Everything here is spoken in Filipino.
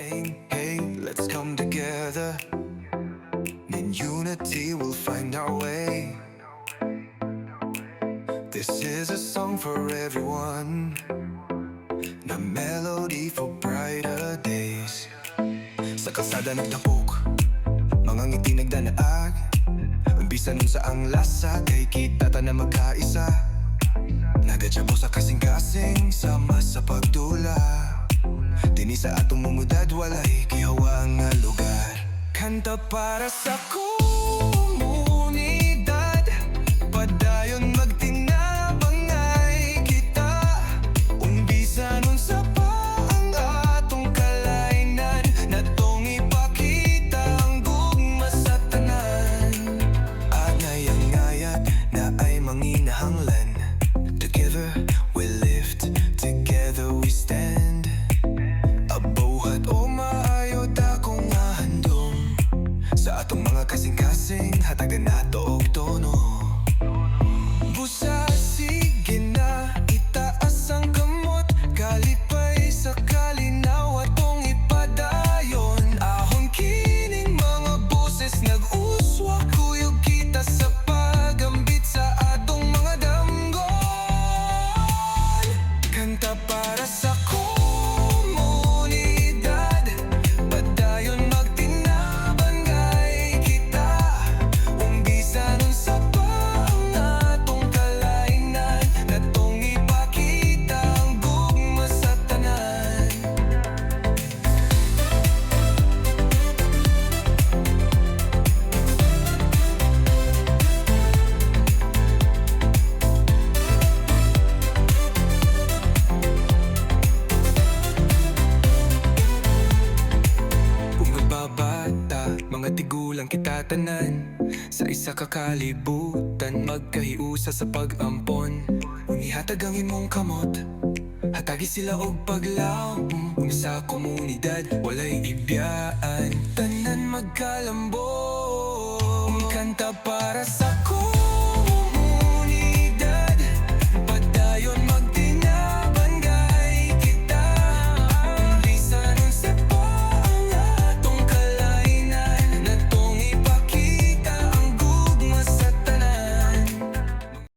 Hey, hey, let's come together. In unity, we'll find our way. This is a song for everyone. The melody for brighter days. Sa kalsada nagtapok, mga ngiti nagdanaag. Umpisa nun sa ang lasa, kay kita ta na magkaisa. Nagadyabo sa kasing-kasing, sa sa atong mumudad, walay kihawa nga lugar. Kanta para sa komunidad, kasing-kasing, hatag na nato og tono magbabata, mga tigulang kita tanan. Sa isa kakalibutan, magkahiusa sa pag-ampon. Kung ihatag ang imong kamot Hatagi sila og paglaom Kung sa komunidad, walay ibiyaan Tanan magkalambong Kanta para sa